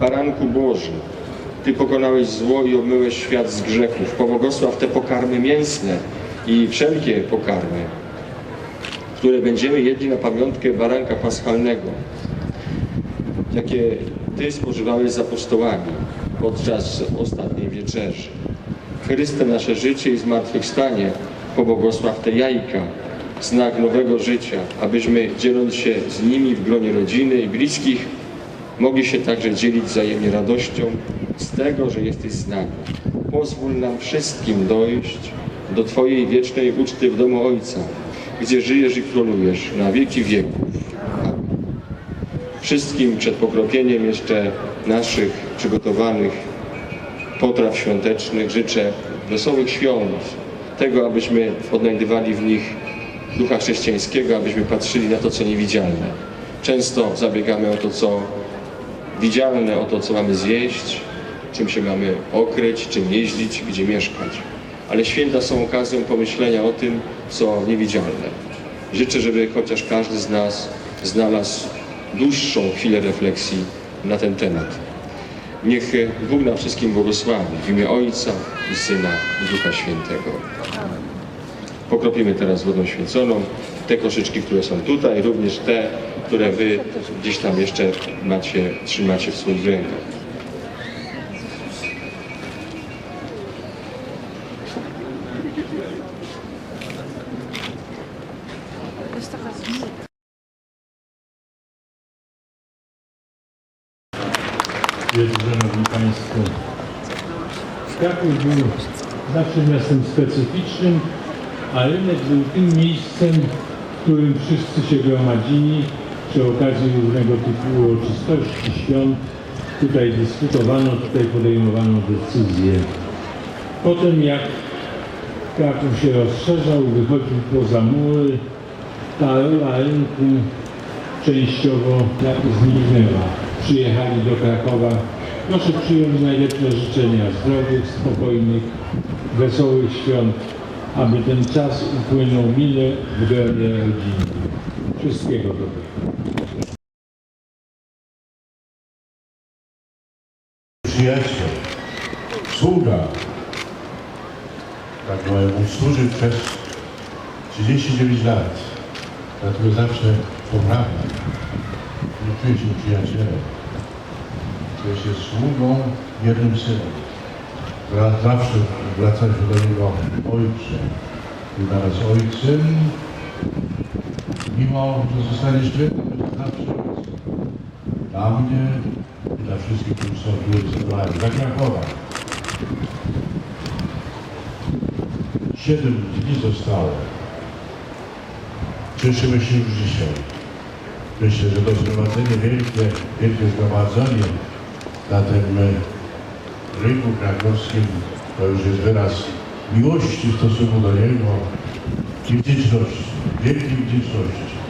Baranku Boży, Ty pokonałeś zło i obmyłeś świat z grzechów. Pobłogosław te pokarmy mięsne i wszelkie pokarmy, które będziemy jedli na pamiątkę baranka paschalnego, jakie Ty spożywałeś z apostołami podczas ostatniej wieczerzy. Chryste nasze życie i zmartwychwstanie, pobłogosław te jajka, znak nowego życia, abyśmy dzieląc się z nimi w gronie rodziny i bliskich, mogli się także dzielić wzajemnie radością z tego, że jesteś z nami. Pozwól nam wszystkim dojść do Twojej wiecznej uczty w domu Ojca, gdzie żyjesz i królujesz na wieki wieków. Wszystkim przed pokropieniem jeszcze naszych przygotowanych potraw świątecznych życzę wesołych świąt, tego, abyśmy odnajdywali w nich ducha chrześcijańskiego, abyśmy patrzyli na to, co niewidzialne. Często zabiegamy o to, co widzialne, o to, co mamy zjeść, czym się mamy okryć, czym jeździć, gdzie mieszkać. Ale święta są okazją pomyślenia o tym, co niewidzialne. Życzę, żeby chociaż każdy z nas znalazł dłuższą chwilę refleksji na ten temat. Niech Bóg nam wszystkim błogosławi w imię Ojca i Syna i Ducha Świętego. Pokropimy teraz wodą święconą te koszyczki, które są tutaj, również te, które Wy gdzieś tam jeszcze macie, trzymacie w swoich rękach. Szanowni Państwo, Kraków był zawsze miastem specyficznym, a rynek był tym miejscem, w którym wszyscy się gromadzili przy okazji różnego typu uroczystości, świąt. Tutaj dyskutowano, tutaj podejmowano decyzje. Potem jak Kraków się rozszerzał, wychodził poza mury, ta rola rynku częściowo zniknęła. Przyjechali do Krakowa. Proszę przyjąć najlepsze życzenia zdrowych, spokojnych, wesołych świąt, aby ten czas upłynął mile w gronie rodziny. Wszystkiego dobrego. przyjaciel, sługa. Tak mojemu służył przez 39 lat. Dlatego zawsze pomagam. Nie czuję się przyjacielem. Czuję się sługą, jednym synem. Za- Zawsze wracaliśmy do niego ojcze. I naraz ojcem, mimo że zostaliśmy, to będzie zawsze ojcem. Dla mnie i dla wszystkich, którzy są tu zdecydowani. Dla Krakowa. Siedem dni zostało. Cieszymy się już dzisiaj. Myślę, że to zgromadzenie wielkie, wielkie zgromadzenie na tym e, rynku krakowskim to już jest wyraz miłości w stosunku do Niego Kimdir sorusu. Büyük kimdir sorusu.